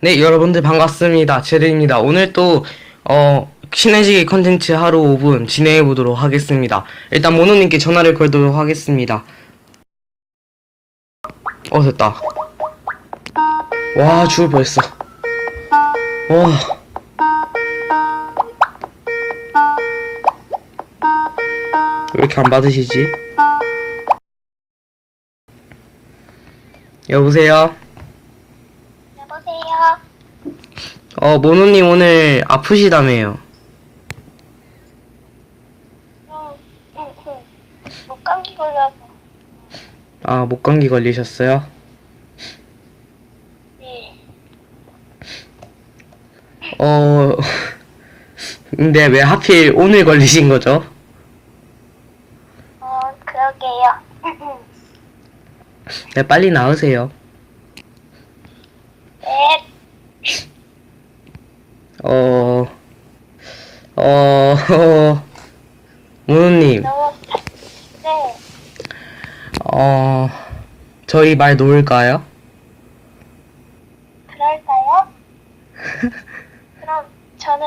네, 여러분들 반갑습니다. 제르입니다. 오늘 또, 어, 친해지기 컨텐츠 하루 5분 진행해 보도록 하겠습니다. 일단 모노님께 전화를 걸도록 하겠습니다. 어, 됐다. 와, 죽을 뻔했어. 와. 왜 이렇게 안 받으시지? 여보세요. 어, 모노님 오늘 아프시다며요. 목 감기 걸려서. 아, 목감기 걸리셨어요? 네. 어, 근데 왜 하필 오늘 걸리신 거죠? 어, 그러게요. 네, 빨리 나으세요. 네. 어, 어, 어, 모노님, 너무 네. 어, 저희 말 놓을까요? 그럴까요? 그럼 저는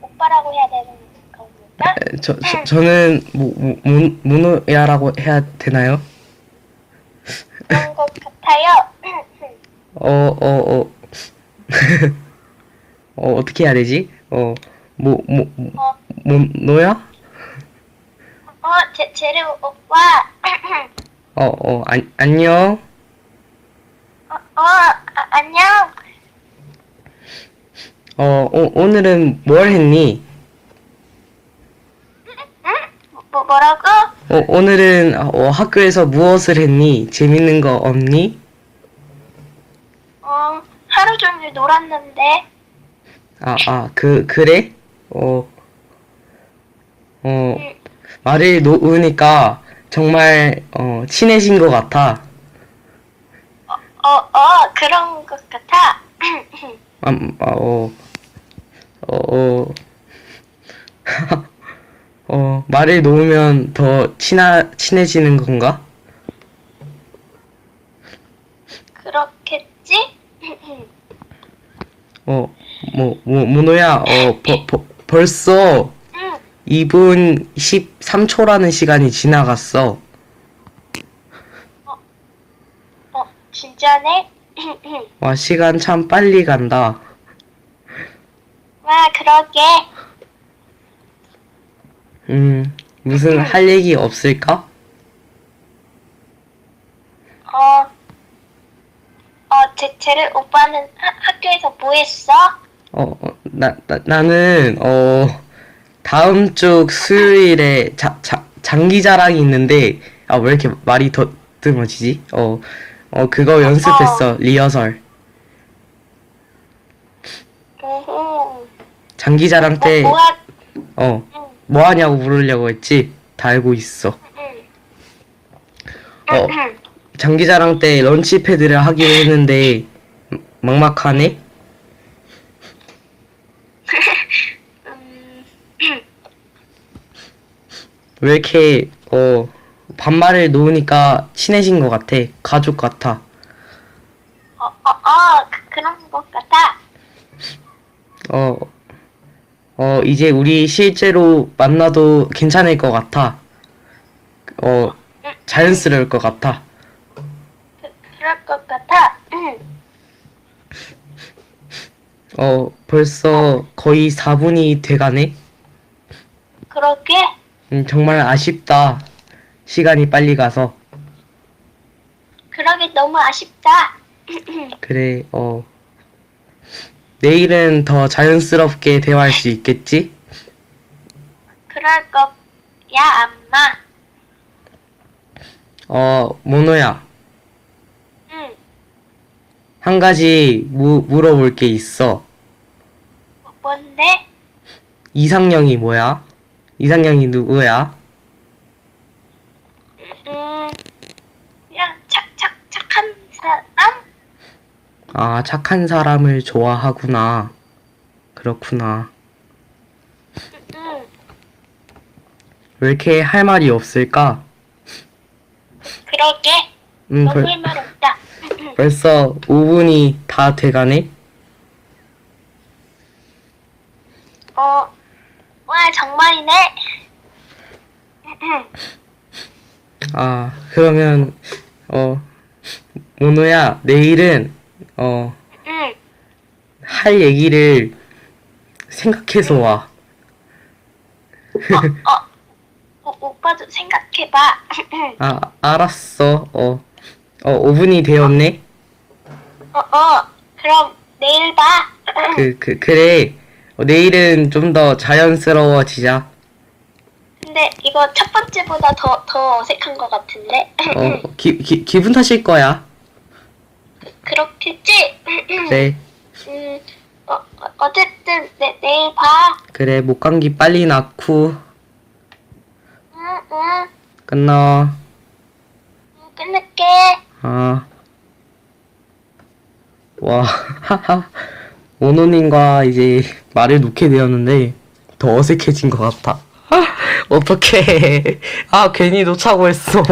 오빠라고 해야 되는 겁니까? 에, 저, 저, 저는, 모, 모, 모, 모노야라고 해야 되나요? 그런 것 같아요. 어, 어, 어, 어, 어떻게 해야 되지? 어, 뭐, 뭐, 어, 모노야? 어, 제, 제르 오빠. 어, 어, 안, 안녕? 어, 어, 아, 안녕. 어, 오, 오늘은 뭘 했니? 응? 뭐, 뭐- 뭐라고? 어, 오늘은 어, 학교에서 무엇을 했니? 재밌는 거 없니? 어, 하루 종일 놀았는데. 아, 아, 그, 그래? 어, 어, 응. 말을 놓으니까 정말, 어, 친해진 것 같아. 어, 어, 그런 것 같아. 아, 아, 어, 어, 어, 어, 말을 놓으면 더 친하, 친해지는 건가? 그렇겠지? 어, 뭐, 뭐, 모노야, 어, 버, 버, 벌써 응. 2분 13초라는 시간이 지나갔어. 어, 진짜네? 와, 시간 참 빨리 간다. 와, 그러게. 음, 무슨 할 얘기 없을까? 어, 어, 제, 제를 오빠는 하, 학교에서 뭐 했어? 어, 어, 나, 나, 나는, 어, 다음 주 수요일에 자, 자, 장기 자랑이 있는데, 아, 왜 이렇게 말이 더 뜸어지지? 어, 어, 그거 연습했어, 리허설. 우후. 장기 자랑 뭐, 때, 뭐 하, 어, 응, 뭐 하냐고 물으려고 했지? 다 알고 있어. 응. 어. 응. 장기 자랑 때 런치 패드를 하기로 했는데, 막막하네? 음, 왜 이렇게, 어, 반말을 놓으니까 친해진 것 같아. 가족 같아. 어, 어, 어, 그, 그런 것 같아. 어, 어, 이제 우리 실제로 만나도 괜찮을 것 같아. 어, 자연스러울 것 같아. 그, 그럴 것 같아. 응. 어, 벌써 거의 4분이 돼가네? 그러게. 음, 정말 아쉽다. 시간이 빨리 가서. 그러게 너무 아쉽다. 그래, 어. 내일은 더 자연스럽게 대화할 수 있겠지? 그럴 거야, 아마. 어, 모노야. 응. 한 가지 무, 물어볼 게 있어. 뭐, 뭔데? 이상형이 뭐야? 이상형이 누구야? 음, 아, 착한 사람을 좋아하구나. 그렇구나. 음. 왜 이렇게 할 말이 없을까? 그러게. 음, 너무 벌, 할말 없다. 벌써 5분이 다 돼가네? 어, 와, 정말이네. 아, 그러면, 어, 모노야, 내일은, 어, 응, 할 얘기를 생각해서 와. 어, 오, 오빠도 생각해봐. 아, 알았어. 어, 어, 5분이 되었네? 어, 어, 그럼 내일 봐. 그, 그, 그래. 어, 내일은 좀 더 자연스러워지자. 근데 이거 첫 번째보다 더, 더 어색한 것 같은데? 어, 기, 기, 기분 탓일 거야. 그렇겠지? 그래, 음, 어, 어, 어쨌든 내, 내일 봐. 그래, 목감기 빨리 낫고, 응, 응, 끝나. 응, 끊을게. 아. 와, 하하. 오노님과 이제 말을 놓게 되었는데, 더 어색해진 것 같아. 어떡해. 아, 괜히 놓자고 했어.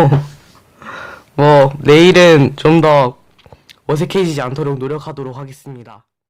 뭐, 내일은 좀 더 어색해지지 않도록 노력하도록 하겠습니다.